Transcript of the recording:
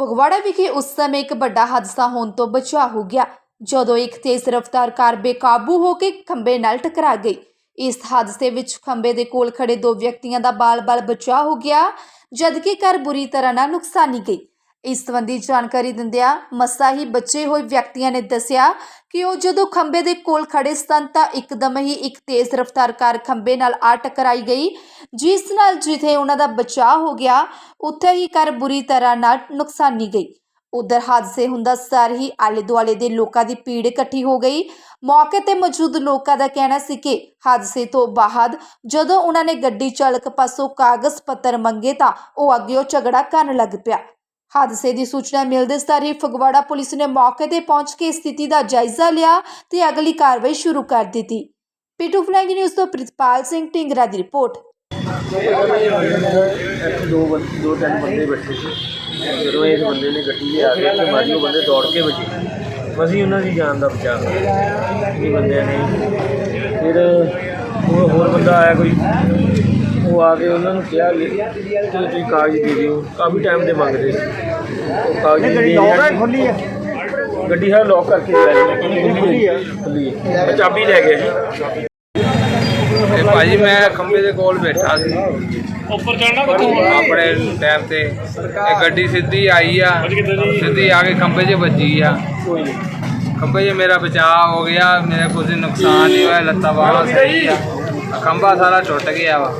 ਫਗਵਾੜਾ ਵਿਖੇ ਉਸ ਸਮੇਂ ਇੱਕ ਵੱਡਾ ਹਾਦਸਾ ਹੋਣ ਤੋਂ ਬਚਾ ਹੋ ਗਿਆ, ਜਦੋਂ ਇੱਕ ਤੇਜ਼ ਰਫ਼ਤਾਰ ਕਾਰ ਬੇਕਾਬੂ ਹੋ ਕੇ ਖੰਬੇ ਨਾਲ ਟਕਰਾ ਗਈ। ਇਸ ਹਾਦਸੇ ਵਿੱਚ ਖੰਬੇ ਦੇ ਕੋਲ ਖੜੇ ਦੋ ਵਿਅਕਤੀਆਂ ਦਾ ਬਾਲ-ਬਾਲ ਬਚਾਅ ਹੋ ਗਿਆ, ਜਦਕਿ ਕਾਰ ਬੁਰੀ ਤਰ੍ਹਾਂ ਨਾਲ ਨੁਕਸਾਨੀ ਗਈ। ਇਸ ਸੰਬੰਧੀ ਜਾਣਕਾਰੀ ਦਿੰਦਿਆਂ ਮਸਾ ਹੀ ਬਚੇ ਹੋਏ ਵਿਅਕਤੀਆਂ ਨੇ ਦੱਸਿਆ ਕਿ ਉਹ ਜਦੋਂ ਖੰਬੇ ਦੇ ਕੋਲ ਖੜੇ ਸਨ ਤਾਂ ਇੱਕਦਮ ਹੀ ਇੱਕ ਤੇਜ਼ ਰਫ਼ਤਾਰ ਕਾਰ ਖੰਬੇ ਨਾਲ ਆ ਟਕਰਾਈ ਗਈ, ਜਿਸ ਨਾਲ ਜਿੱਥੇ ਉਹਨਾਂ ਦਾ ਬਚਾਅ ਹੋ ਗਿਆ, ਉੱਥੇ ਹੀ ਕਾਰ ਬੁਰੀ ਤਰ੍ਹਾਂ ਨਾਲ ਨੁਕਸਾਨੀ ਗਈ। ਉਧਰ ਹਾਦਸੇ ਹੁੰਦਾ ਸਾਰ ਹੀ ਆਲੇ ਦੁਆਲੇ ਦੇ ਲੋਕਾਂ ਦੀ ਭੀੜ ਇਕੱਠੀ ਹੋ ਗਈ। ਮੌਕੇ ਤੇ ਮੌਜੂਦ ਲੋਕਾਂ ਦਾ ਕਹਿਣਾ ਸੀ ਕਿ ਹਾਦਸੇ ਤੋਂ ਬਾਅਦ ਜਦੋਂ ਉਹਨਾਂ ਨੇ ਗੱਡੀ ਚਾਲਕ ਪਾਸੋਂ ਕਾਗਜ਼ ਪੱਤਰ ਮੰਗੇ ਤਾਂ ਉਹ ਅੱਗੇ ਉਹ ਝਗੜਾ ਕਰਨ ਲੱਗ ਪਿਆ। ਹਾਦਸੇ ਦੀ ਸੂਚਨਾ ਮਿਲਦੇ ਸਾਰ ਹੀ ਫਗਵਾੜਾ ਪੁਲਿਸ ਨੇ ਮੌਕੇ ਤੇ ਪਹੁੰਚ ਕੇ ਸਥਿਤੀ ਦਾ ਜਾਇਜ਼ਾ ਲਿਆ ਤੇ ਅਗਲੀ ਕਾਰਵਾਈ ਸ਼ੁਰੂ ਕਰ ਦਿੱਤੀ। ਪੀਟੂ ਫਲੈਂਗ ਨਿਊਜ਼ ਤੋਂ ਪ੍ਰਿਤਪਾਲ ਸਿੰਘ ਢਿੰਗਰਾ ਦੀ ਰਿਪੋਰਟ। ਇੱਥੇ ਦੋ ਬੰਦੇ ਦੋ ਤਿੰਨ ਬੰਦੇ ਬੈਠੇ ਸੀ। ਜਦੋਂ ਇਸ ਬੰਦੇ ਨੇ ਗੱਡੀ ਲਿਆ ਕੇ ਤੇ ਮਾਰੀ ਉਹ ਬੰਦੇ ਦੌੜ ਕੇ ਬਚੇ ਅਸੀਂ ਉਹਨਾਂ ਦੀ ਜਾਨ ਦਾ ਬਚਾਅ ਇਹ ਬੰਦਿਆਂ ਨੇ ਫਿਰ ਉਹ ਹੋਰ ਬੰਦਾ ਆਇਆ ਕੋਈ ਉਹ ਆ ਕੇ ਉਹਨਾਂ ਨੂੰ ਕਿਹਾ ਕਿ ਤੁਸੀਂ ਕਾਗਜ਼ ਦੇ ਦਿਓ। ਕਾਫੀ ਟਾਈਮ ਦੇ ਮੰਗਦੇ ਸੀ। ਉਹ ਕਾਗਜ਼ ਦੇ ਦਿਓ। ਖੁੱਲੀ ਹੈ ਗੱਡੀ ਹੈ ਲੋਕ ਕਰਕੇ ਖੁੱਲੀ ਹੈ ਖੁੱਲੀ ਹੈ ਚਾਬੀ ਲੈ ਗਏ ਸੀ। ਤੇ ਭਾਜੀ ਮੈਂ ਖੰਭੇ ਦੇ ਕੋਲ ਬੈਠਾ ਸੀ। ਉੱਪਰ ਚੜਨਾ ਕਿੱਥੋਂ ਆਪਣੇ ਟਾਈਮ ਤੇ ਇਹ ਗੱਡੀ ਸਿੱਧੀ ਆਈ ਆ। ਸਿੱਧੀ ਆ ਕੇ ਖੰਭੇ 'ਚ ਵੱਜੀ ਆ। ਕੋਈ ਨਹੀਂ ਖੰਭੇ 'ਚ ਮੇਰਾ ਬਚਾਅ ਹੋ ਗਿਆ। ਮੇਰੇ ਕੁਝ ਨੁਕਸਾਨ ਨਹੀਂ ਹੋਇਆ। ਲੱਤਾਂ ਬਾਹਾਂ ਸਹੀ ਆ। ਖੰਭਾ ਸਾਰਾ ਟੁੱਟ ਗਿਆ ਵਾ।